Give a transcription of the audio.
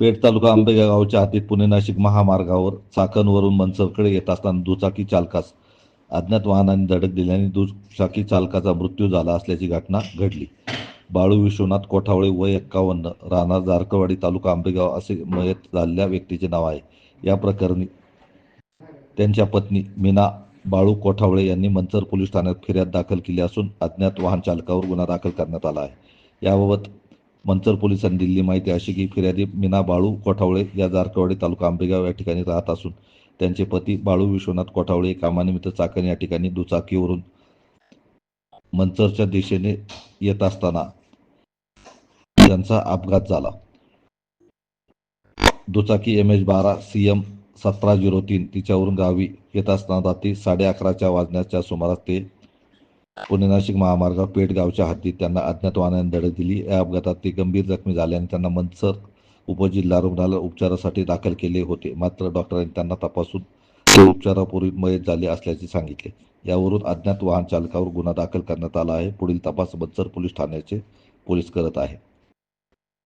पेठ तालुका आंबेगाव गावच्या हद्दीत पुणे नाशिक महामार्गावर चाकणवरून मनसरकडे येत असताना दुचाकी चालकास अज्ञात वाहनाने धडक दिल्याने दुचाकी चालकाचा मृत्यू झाला असल्याची घटना घडली. बाळू विश्वनाथ कोठावळे वय एक्कावन्न राहणार जारकवाडी तालुका आंबेगाव असे मयत झालेल्या व्यक्तीचे नाव आहे. या प्रकरणी त्यांच्या पत्नी मीना बाळू कोठावळे यांनी मंचर पोलीस ठाण्यात फिर्याद दाखल केली असून अज्ञात वाहन चालकावर गुन्हा दाखल करण्यात आला आहे. याबाबत मंचर पोलिसांनी दिलेली माहिती अशी की फिर्यादी मीना बाळू कोठावळे या जारकवाडी तालुका आंबेगाव या ठिकाणी राहत असून त्यांचे पती बाळू विश्वनाथ कोठावळे कामानिमित्त चाकण या ठिकाणी दुचाकीवरून मंचरच्या दिशेने येत असताना त्यांचा अपघात झाला. दुचाकी एम एच बारा सी एम सतरा झिरो तीन तिच्यावरून गावी येत असताना रात्री साडे अकराच्या वाजण्याच्या सुमारास ते पुणे नाशिक महामार्गावर पेठ गावच्या हद्दीत त्यांना अज्ञात वाहनाने धडक दिली. या अपघातात ते गंभीर जखमी झाल्याने त्यांना मनसर उपजिल्हा रुग्णालयात उपचारासाठी दाखल केले होते. मात्र डॉक्टरांनी त्यांना तपासून ते उपचारापूर्वी मयत झाले असल्याचे सांगितले. यावरून अज्ञात वाहन चालकावर गुन्हा दाखल करण्यात आला आहे. पुढील तपास बंचर पोलीस ठाण्याचे पोलीस करत आहे.